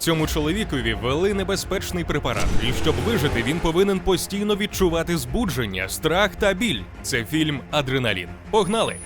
Цьому чоловікові ввели небезпечний препарат, і щоб вижити, він повинен постійно відчувати збудження, страх та біль. Це фільм Адреналін. Погнали!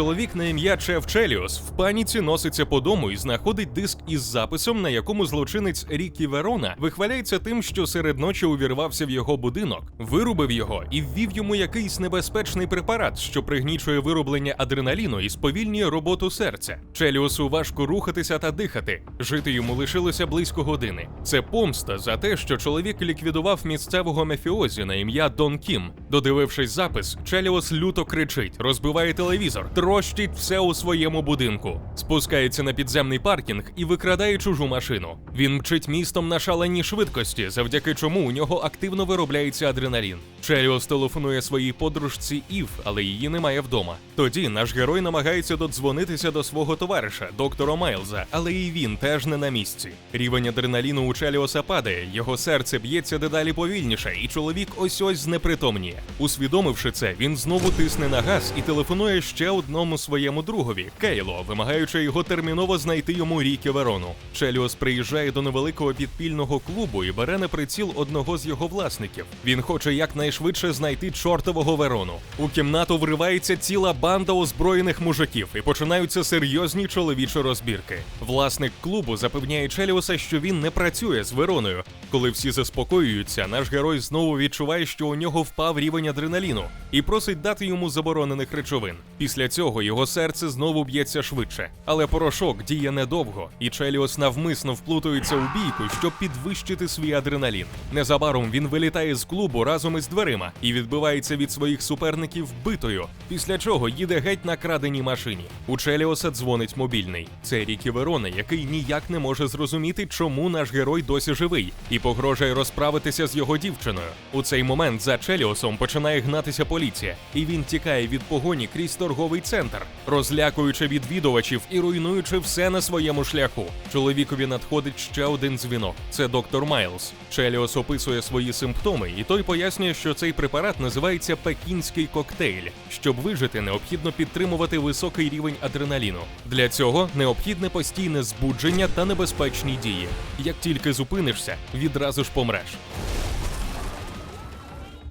Чоловік на ім'я Чеф Челіос в паніці носиться по дому і знаходить диск із записом, на якому злочинець Рікі Верона вихваляється тим, що серед ночі увірвався в його будинок, вирубив його і ввів йому якийсь небезпечний препарат, що пригнічує вироблення адреналіну і сповільнює роботу серця. Челіосу важко рухатися та дихати. Жити йому лишилося близько години. Це помста за те, що чоловік ліквідував місцевого мафіозі на ім'я Дон Кім. Додивившись запис, Челіос люто кричить, розбиває телевізор, трощить все у своєму будинку, спускається на підземний паркінг і викрадає чужу машину. Він мчить містом на шаленій швидкості, завдяки чому у нього активно виробляється адреналін. Челіос телефонує своїй подружці Ів, але її немає вдома. Тоді наш герой намагається додзвонитися до свого товариша, доктора Майлза, але і він теж не на місці. Рівень адреналіну у Челіоса падає, його серце б'ється дедалі повільніше, і чоловік ось ось знепритомніє. Усвідомивши це, він знову тисне на газ і телефонує ще одному своєму другові Кейло, вимагаючи його терміново знайти йому Рікі Верону. Челіос приїжджає до невеликого підпільного клубу і бере на приціл одного з його власників. Він хоче якнайшвидше знайти чортового Верону. У кімнату вривається ціла банда озброєних мужиків і починаються серйозні чоловічі розбірки. Власник клубу запевняє Челіоса, що він не працює з Вероною. Коли всі заспокоюються, наш герой знову відчуває, що у нього впав рівень адреналіну і просить дати йому заборонених речовин. Після цього його серце знову б'ється швидше. Але порошок діє недовго, і Челіос навмисно вплутується у бійку, щоб підвищити свій адреналін. Незабаром він вилітає з клубу разом із дверима і відбивається від своїх суперників битою, після чого їде геть на краденій машині. У Челіоса дзвонить мобільний. Це Рікі Верона, який ніяк не може зрозуміти, чому наш герой досі живий, і погрожує розправитися з його дівчиною. У цей момент за Челіосом починає гнатися поліція, і він тікає від погоні крізь торговий центр, розлякуючи відвідувачів і руйнуючи все на своєму шляху. Чоловікові надходить ще один дзвінок. Це доктор Майлз. Челіос описує свої симптоми, і той пояснює, що цей препарат називається пекінський коктейль. Щоб вижити, необхідно підтримувати високий рівень адреналіну. Для цього необхідне постійне збудження та небезпечні дії. Як тільки зупинишся, відразу ж помреш.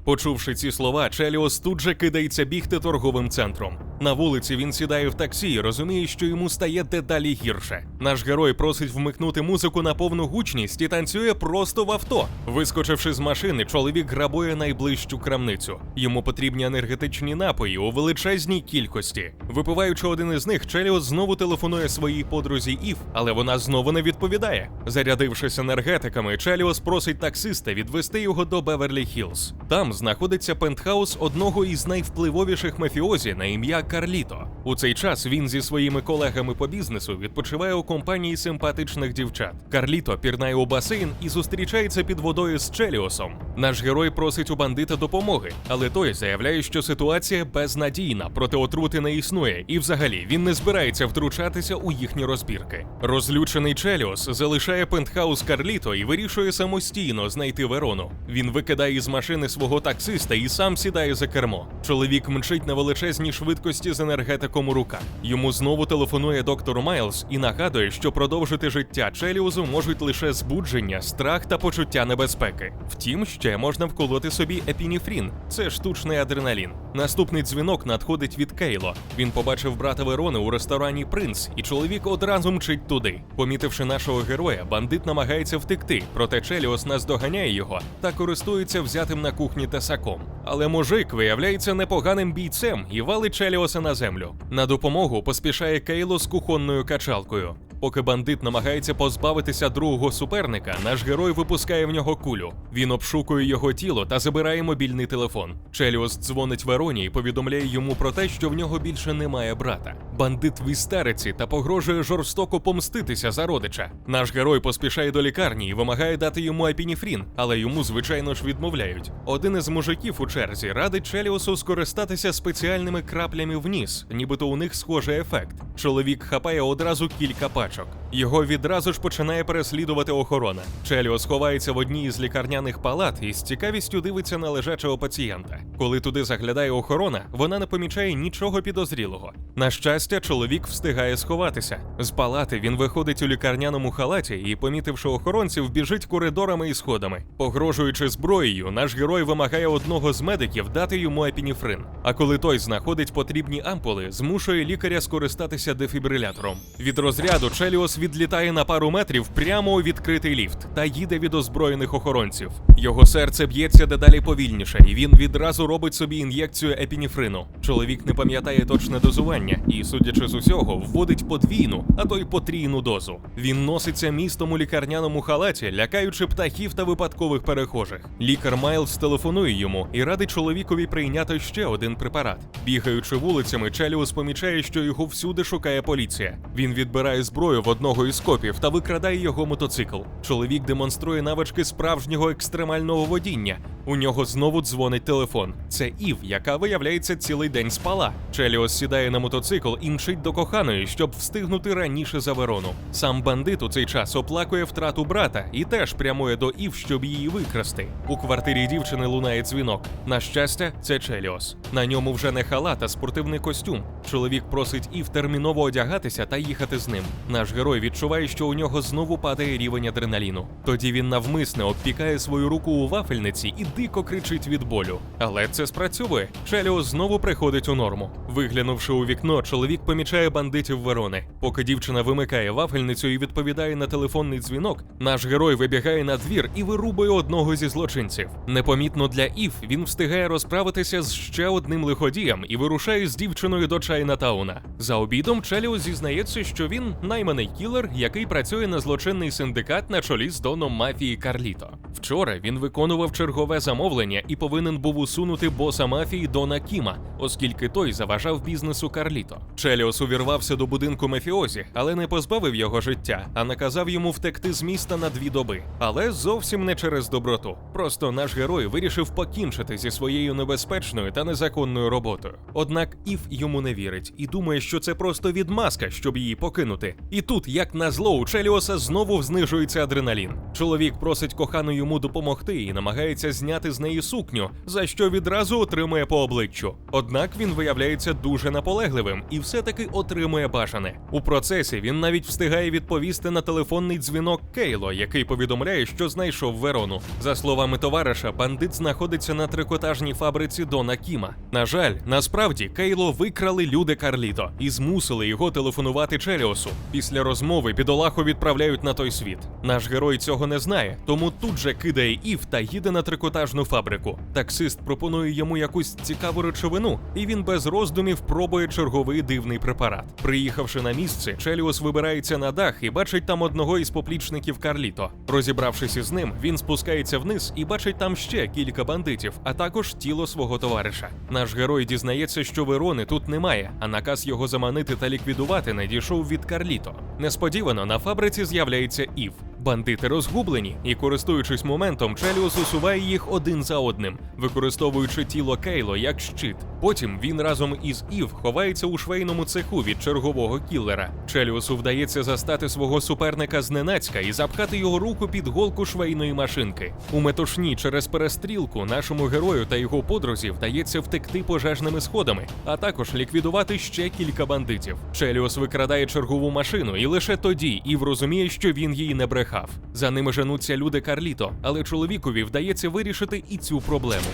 Почувши ці слова, Челіос тут же кидається бігти торговим центром. На вулиці він сідає в таксі і розуміє, що йому стає дедалі гірше. Наш герой просить вмикнути музику на повну гучність і танцює просто в авто. Вискочивши з машини, чоловік грабує найближчу крамницю. Йому потрібні енергетичні напої у величезній кількості. Випиваючи один із них, Челіос знову телефонує своїй подрузі Ів, але вона знову не відповідає. Зарядившись енергетиками, Челіос просить таксиста відвести його до Беверлі Хіллз. Там знаходиться пентхаус одного із найвпливовіших мафіозі на ім'я Карліто. У цей час він зі своїми колегами по бізнесу відпочиває у компанії симпатичних дівчат. Карліто пірнає у басейн і зустрічається під водою з Челіосом. Наш герой просить у бандита допомоги, але той заявляє, що ситуація безнадійна, проте отрути не існує, і взагалі він не збирається втручатися у їхні розбірки. Розлючений Челіос залишає пентхаус Карліто і вирішує самостійно знайти Верону. Він викидає із машини свого таксиста і сам сідає за кермо. Чоловік мчить на величезній швидкості з енергетиком у руках. Йому знову телефонує доктор Майлз і нагадує, що продовжити життя Челіузу можуть лише збудження, страх та почуття небезпеки. Втім, ще можна вколоти собі епініфрін. Це штучний адреналін. Наступний дзвінок надходить від Кейло. Він побачив брата Верони у ресторані Принц, і чоловік одразу мчить туди. Помітивши нашого героя, бандит намагається втекти, проте Челіос наздоганяє його та користується взятим на кухні тесаком. Але мужик виявляється непоганим бійцем і валить Челіоса на землю. На допомогу поспішає Кейло з кухонною качалкою. Поки бандит намагається позбавитися другого суперника, наш герой випускає в нього кулю. Він обшукує його тіло та забирає мобільний телефон. Челіос дзвонить Вероні і повідомляє йому про те, що в нього більше немає брата. Бандит в істериці та погрожує жорстоко помститися за родича. Наш герой поспішає до лікарні і вимагає дати йому епініфрін, але йому, звичайно ж, відмовляють. Один із мужиків у черзі радить Челіосу скористатися спеціальними краплями в ніс, нібито у них схожий ефект. Чоловік хапає одразу кілька пачок. Його відразу ж починає переслідувати охорона. Челіос ховається в одній із лікарняних палат і з цікавістю дивиться на лежачого пацієнта. Коли туди заглядає охорона, вона не помічає нічого підозрілого. На щастя, чоловік встигає сховатися. З палати він виходить у лікарняному халаті і, помітивши охоронців, біжить коридорами і сходами. Погрожуючи зброєю, наш герой вимагає одного з медиків дати йому епініфрин. А коли той знаходить потрібні ампули, змушує лікаря скористатися дефібрилятором. Від розряду Челіос відлітає на пару метрів прямо у відкритий ліфт та їде від озброєних охоронців. Його серце б'ється дедалі повільніше, і він відразу робить собі ін'єкцію епініфрину. Чоловік не пам'ятає точне дозування і, судячи з усього, вводить подвійну, а то й потрійну дозу. Він носиться містом у лікарняному халаті, лякаючи птахів та випадкових перехожих. Лікар Майлз телефонує йому і радить чоловікові прийняти ще один препарат. Бігаючи вулицями, Челіус помічає, що його всюди шукає поліція. Він відбирає зброю в одного із копів та викрадає його мотоцикл. Чоловік демонструє навички справжнього екстремального водіння. У нього знову дзвонить телефон. Це Ів, яка виявляється цілий день спала. Челіос сідає на мотоцикл і мчить до коханої, щоб встигнути раніше за Верону. Сам бандит у цей час оплакує втрату брата і теж прямує до Ів, щоб її викрасти. У квартирі дівчини лунає дзвінок. На щастя, це Челіос. На ньому вже не халат, а спортивний костюм. Чоловік просить Ів терміново одягатися та їхати з ним. Наш герой відчуває, що у нього знову падає рівень адреналіну. Тоді він навмисне обпікає свою руку у вафельниці і дико кричить від болю. Але це спрацьовує. Челіос знову приходить у норму. Виглянувши у вікно, чоловік помічає бандитів Верони. Поки дівчина вимикає вафельницю і відповідає на телефонний дзвінок, наш герой вибігає на двір і вирубує одного зі злочинців. Непомітно для Ів він встигає розправитися з ще одним лиходієм і вирушає з дівчиною до Чайнатауна. За обідом Челіус зізнається, що він найманий кілер, який працює на злочинний синдикат на чолі з доном мафії Карліто. Вчора він виконував чергове замовлення і повинен був усунути боса мафії Дона Кіма, оскільки той заважав бізнесу Карліто. Челіос увірвався до будинку мафіозі, але не позбавив його життя, а наказав йому втекти з міста на дві доби. Але зовсім не через доброту. Просто наш герой вирішив покінчити зі своєю небезпечною та незаконною роботою. Однак Ів йому не вірить і думає, що це просто відмазка, щоб її покинути. І тут, як назло, у Челіоса знову знижується адреналін. Чоловік просить кохану йому допомогти і намагається зняти з неї сукню, за що відразу отримує по обличчю. Однак він виявляється дуже наполегливим і все-таки отримує бажане. У процесі він навіть встигає відповісти на телефонний дзвінок Кейло, який повідомляє, що знайшов Верону. За словами товариша, бандит знаходиться на трикотажній фабриці Дона Кіма. На жаль, насправді Кейло викрали люди Карліто і змусили його телефонувати Челіосу. Після розмови бідолаху відправляють на той світ. Наш герой цього не знає, тому тут же кидає Ів та їде на трикотажну фабрику. Таксист пропонує йому якусь цікаву речовину, і він без роздумів пробує черговий дивний препарат. Приїхавши на місце, Челіос вибирається на дах і бачить там одного із поплічників Карліто. Розібравшись із ним, він спускається вниз і бачить там ще кілька бандитів, а також тіло свого товариша. Наш герой дізнається, що Верони тут немає, а наказ його заманити та ліквідувати надійшов від Карліто. Несподівано на фабриці з'являється Ів. Бандити розгублені і, користуючись моментом, Челіус усуває їх один за одним, використовуючи тіло Кейло як щит. Потім він разом із Ів ховається у швейному цеху від чергового кіллера. Челіусу вдається застати свого суперника зненацька і запхати його руку під голку швейної машинки. У метушні через перестрілку нашому герою та його подрузі вдається втекти пожежними сходами, а також ліквідувати ще кілька бандитів. Челіус викрадає чергову машину, і лише тоді Ів розуміє, що він її не брехав. За ними женуться люди Карліто, але чоловікові вдається вирішити і цю проблему.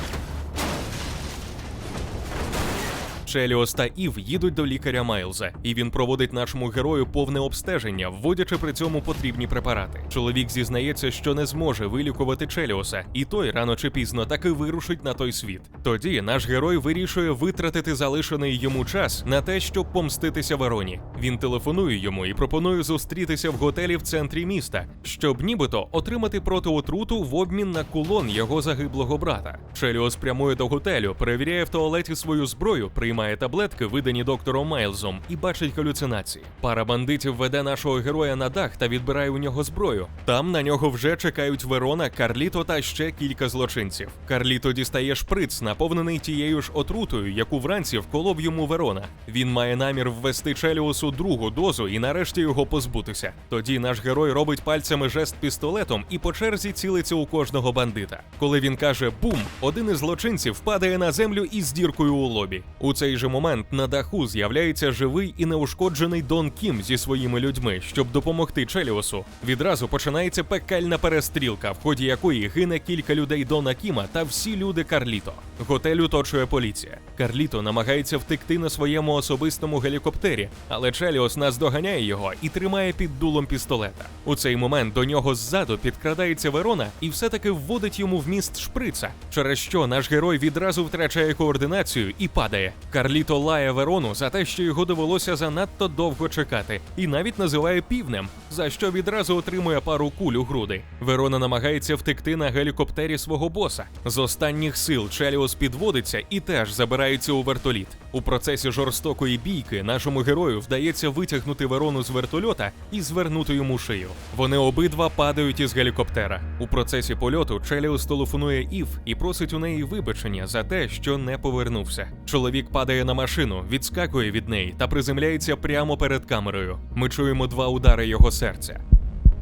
Челіос та Ів їдуть до лікаря Майлза, і він проводить нашому герою повне обстеження, вводячи при цьому потрібні препарати. Чоловік зізнається, що не зможе вилікувати Челіоса, і той рано чи пізно таки вирушить на той світ. Тоді наш герой вирішує витратити залишений йому час на те, щоб помститися Вероні. Він телефонує йому і пропонує зустрітися в готелі в центрі міста, щоб нібито отримати протиотруту в обмін на кулон його загиблого брата. Челіос прямує до готелю, перевіряє в туалеті свою зброю, приймає приймає таблетки, видані доктором Майлзом, і бачить галюцинації. Пара бандитів веде нашого героя на дах та відбирає у нього зброю. Там на нього вже чекають Верона, Карліто та ще кілька злочинців. Карліто дістає шприц, наповнений тією ж отрутою, яку вранці вколов йому Верона. Він має намір ввести Челіусу другу дозу і нарешті його позбутися. Тоді наш герой робить пальцями жест пістолетом і по черзі цілиться у кожного бандита. Коли він каже бум, один із злочинців падає на землю із діркою у лобі. У цей же момент на даху з'являється живий і неушкоджений Дон Кім зі своїми людьми, щоб допомогти Челіусу. Відразу починається пекельна перестрілка, в ході якої гине кілька людей Дона Кіма та всі люди Карліто. Готель оточує поліція. Карліто намагається втекти на своєму особистому гелікоптері, але Челіос наздоганяє його і тримає під дулом пістолета. У цей момент до нього ззаду підкрадається Верона і все-таки вводить йому в міст шприца, через що наш герой відразу втрачає координацію і падає. Карліто лає Верону за те, що його довелося занадто довго чекати, і навіть називає півнем, за що відразу отримує пару куль у груди. Верона намагається втекти на гелікоптері свого боса. З останніх сил Челіос підводиться і теж забирається у вертоліт. У процесі жорстокої бійки нашому герою вдається витягнути Верону з вертольота і звернути йому шию. Вони обидва падають із гелікоптера. У процесі польоту Челіус телефонує Ів і просить у неї вибачення за те, що не повернувся. Чоловік падає на машину, відскакує від неї та приземляється прямо перед камерою. Ми чуємо два удари його серця.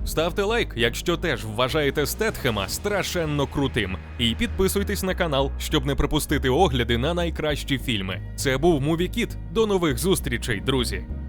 Ставте лайк, якщо теж вважаєте Стетхема страшенно крутим. І підписуйтесь на канал, щоб не пропустити огляди на найкращі фільми. Це був Муві Кіт. До нових зустрічей, друзі!